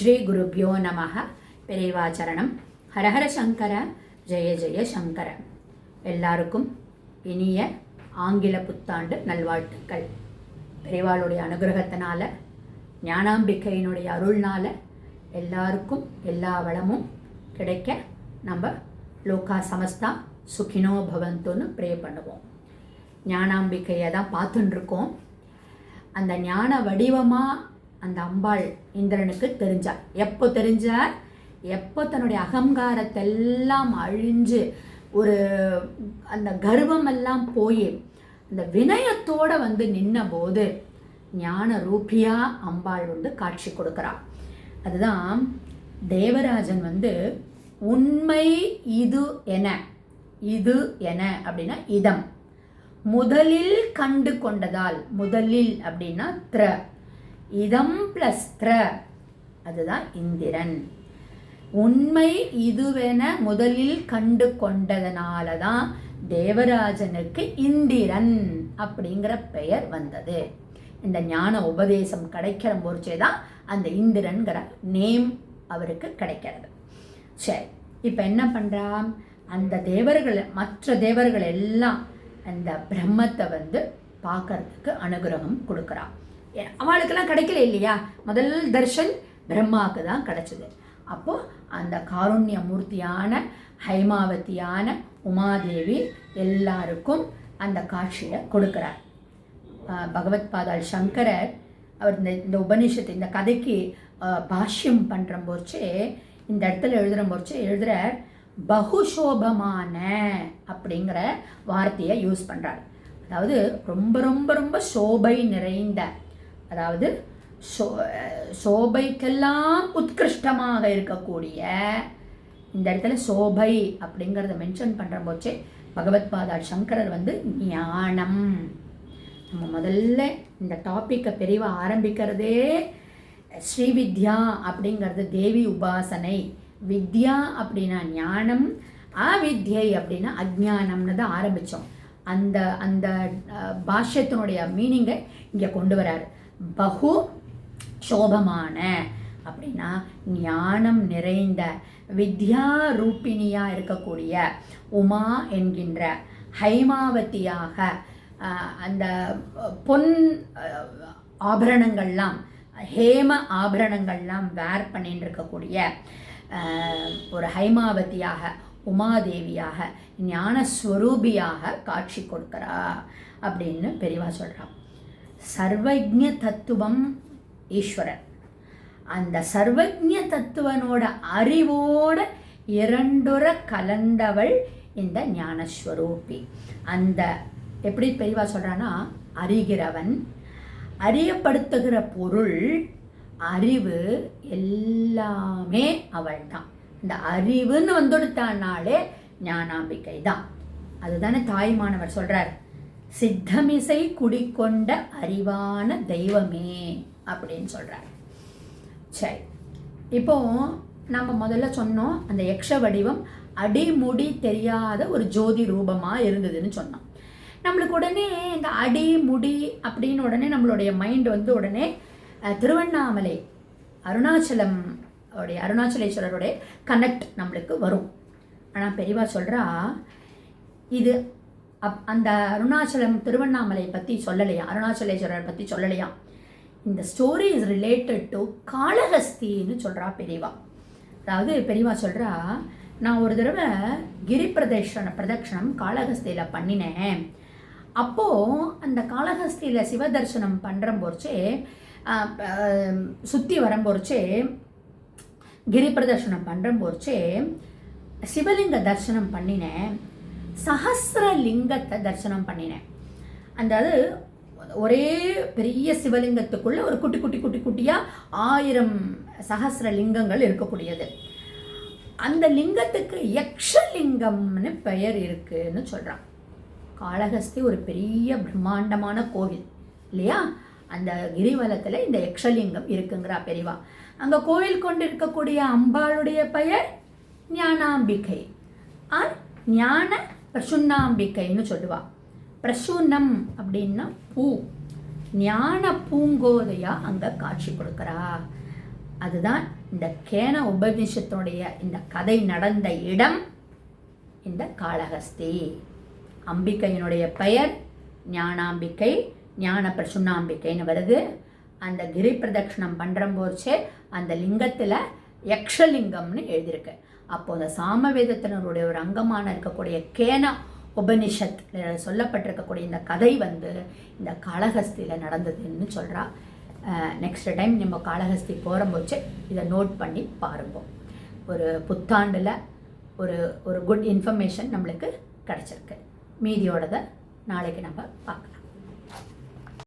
ஸ்ரீ குருப்பியோ நமக பெரியவாச்சரணம் ஹரஹர சங்கர ஜெய ஜெய சங்கர. எல்லாருக்கும் இனிய ஆங்கில புத்தாண்டு நல்வாழ்த்துக்கள். பெரியவாளுடைய அனுகிரகத்தினால ஞானாம்பிக்கையினுடைய அருள்னால எல்லாருக்கும் எல்லா வளமும் கிடைக்க நம்ம லோகா சமஸ்தா சுகினோ பவந்தோன்னு ப்ரே பண்ணுவோம். ஞானாம்பிக்கையை தான் பார்த்துட்டுருக்கோம் அந்த ஞான வடிவமாக அந்த அம்பாள் இந்திரனுக்கு தெரிஞ்சார் எப்போ தெரிஞ்சார் எப்போ தன்னுடைய அகங்காரத்தெல்லாம் அழிஞ்சு ஒரு அந்த கர்வம் எல்லாம் போய் அந்த வினயத்தோட வந்து நின்னபோது ஞான ரூபியா அம்பாள் வந்து காட்சி கொடுக்குறாள் அதுதான் தேவராஜன் வந்து உண்மை இது என இது என அப்படின்னா இதம். முதலில் கண்டு கொண்டதால் முதலில் அப்படின்னா த்ர. இதம் பிளஸ் த்ர அதுதான் இந்திரன். உண்மை இதுவென முதலில் கண்டு கொண்டதனால தான் தேவராஜனுக்கு இந்திரன் அப்படிங்கிற பெயர் வந்தது. இந்த ஞான உபதேசம் கிடைக்கிற முறிச்சே தான் அந்த இந்திரன்கிற நேம் அவருக்கு கிடைக்கிறது. சரி இப்போ என்ன பண்ணுறா அந்த தேவர்கள் மற்ற தேவர்கள் எல்லாம் அந்த பிரம்மத்தை வந்து பார்க்கறதுக்கு அனுகிரகம் கொடுக்குறான். அவளுக்கெல்லாம் கிடைக்கல இல்லையா? முதல் தர்ஷன் பிரம்மாவுக்கு தான் கிடைச்சது. அப்போது அந்த காருண்ய மூர்த்தியான ஹைமாவதியான உமாதேவி எல்லாருக்கும் அந்த காட்சியை கொடுக்குறார். பகவத் பாதால் சங்கரர் அவர் இந்த இந்த உபனிஷத்து இந்த கதைக்கு பாஷ்யம் பண்ணுற போச்சே இந்த இடத்துல எழுதுகிற போச்சு எழுதுகிறார் பகுஷோபமான அப்படிங்கிற வார்த்தையை யூஸ் பண்ணுறார் அதாவது ரொம்ப ரொம்ப ரொம்ப சோபை நிறைந்த அதாவது சோ சோபைக்கெல்லாம் உத்கிருஷ்டமாக இருக்கக்கூடிய இந்த இடத்துல சோபை அப்படிங்கிறத மென்ஷன் பண்ணுற போச்சே. பகவத்பாதா சங்கரர் வந்து ஞானம். நம்ம முதல்ல இந்த டாப்பிக்கை பெரிவாக ஆரம்பிக்கிறதே ஸ்ரீவித்யா அப்படிங்கிறது தேவி உபாசனை. வித்யா அப்படின்னா ஞானம் அவித்யை அப்படின்னா அஜானம்னு தான் ஆரம்பித்தோம் அந்த அந்த பாஷ்யத்தினுடைய மீனிங்கை இங்கே கொண்டு வராரு. பகு சோபமான அப்படின்னா ஞானம் நிறைந்த வித்யா ரூபிணியாக இருக்கக்கூடிய உமா என்கின்ற ஹைமாவதியாக அந்த பொன் ஆபரணங்கள்லாம் ஹேம ஆபரணங்கள்லாம் வேர் பண்ணிட்டு இருக்கக்கூடிய ஒரு ஹைமாவதியாக உமாதேவியாக ஞானஸ்வரூபியாக காட்சி கொடுக்குறா அப்படின்னு பெரியவா சொல்கிறான் சர்வஜ தத்துவம் ஈஸ்வரன். அந்த சர்வஜ தத்துவனோட அறிவோட இரண்டுற கலந்தவள் இந்த ஞானஸ்வரூபி. அந்த எப்படி பெரியவா சொல்கிறான்னா அறிகிறவன். அறியப்படுத்துகிற பொருள் அறிவு எல்லாமே அவள் தான் இந்த அறிவுன்னு வந்துடுத்தானாலே ஞானாம்பிக்கை தான் அதுதானே தாய்மானவர் சொல்கிறார் சித்தமிசை குடிக்கொண்ட அறிவான தெய்வமே அப்படின்னு சொல்கிறார் சரி. இப்போ நம்ம முதல்ல சொன்னோம் அந்த யக்ஷ வடிவம் அடிமுடி தெரியாத ஒரு ஜோதி ரூபமாக இருந்ததுன்னு சொன்னோம். நம்மளுக்கு உடனே இந்த அடி முடி அப்படின்னு உடனே நம்மளுடைய மைண்ட் வந்து உடனே திருவண்ணாமலை அருணாச்சலம் உடைய அருணாச்சலேஸ்வரருடைய கனெக்ட் நம்மளுக்கு வரும். ஆனால் பெரியவா சொல்கிறா இது அப் அந்த அருணாச்சலம் திருவண்ணாமலை பற்றி சொல்லலையா? அருணாச்சலேஸ்வரர் பற்றி சொல்லலையா? இந்த ஸ்டோரி இஸ் ரிலேட்டட் டு காளஹஸ்தின்னு சொல்கிறா பெரியவா. அதாவது பெரியவா சொல்கிறா நான் ஒரு தடவை கிரி பிரதேஷன பிரதட்சணம் காளஹஸ்தியில் பண்ணினேன். அப்போது அந்த காளஹஸ்தியில் சிவ தரிசனம் பண்ணுற போச்சே சுற்றி வரும்போச்சே கிரி பிரதர்ஷனம் பண்ணுற போச்சே சிவலிங்க தரிசனம் பண்ணினேன். சஹசிரலிங்கத்தை தரிசனம் பண்ணினேன். அந்த அது ஒரே பெரிய சிவலிங்கத்துக்குள்ள ஒரு குட்டி குட்டி குட்டி குட்டியாக ஆயிரம் சஹசிரலிங்கங்கள் இருக்கக்கூடியது. அந்த லிங்கத்துக்கு யக்ஷலிங்கம்னு பெயர் இருக்குன்னு சொல்கிறான் காளஹஸ்தி ஒரு பெரிய பிரம்மாண்டமான கோவில் இல்லையா? அந்த கிரிவலத்தில் இந்த யக்ஷலிங்கம் இருக்குங்கிறா பெரிவா. அங்கே கோவில் கொண்டு இருக்கக்கூடிய அம்பாளுடைய பெயர் ஞானாம்பிகை. ஆர் ஞான பிரசுன்னாம்பிக்கைன்னு சொல்லுவா. பிரசுன்னம் அப்படின்னா பூ. ஞான பூங்கோதையா அங்கே காட்சி கொடுக்குறா. அதுதான் இந்த கேன உபநிஷத்தினுடைய இந்த கதை நடந்த இடம் இந்த காளஹஸ்தி. அம்பிகையினுடைய பெயர் ஞானாம்பிக்கை ஞான பிரசுன்னாம்பிக்கைன்னு வருது. அந்த கிரி பிரதட்சிணம் பண்ணுற போச்சே அந்த லிங்கத்தில் யக்ஷலிங்கம்னு எழுதியிருக்கு. அப்போ அந்த சாமவேதத்தினருடைய ஒரு அங்கமான இருக்கக்கூடிய கேனா உபனிஷத் சொல்லப்பட்டிருக்கக்கூடிய இந்த கதை வந்து இந்த காளஹஸ்தியில் நடந்ததுன்னு சொல்கிறா நெக்ஸ்ட் டைம் நம்ம காளஹஸ்தி போகிறம்போச்சு இதை நோட் பண்ணி பாருங்க. ஒரு புத்தாண்டில் ஒரு ஒரு குட் இன்ஃபர்மேஷன் நம்மளுக்கு கிடச்சிருக்கு. மீதியோடதை நாளைக்கு நம்ம பார்க்கலாம்.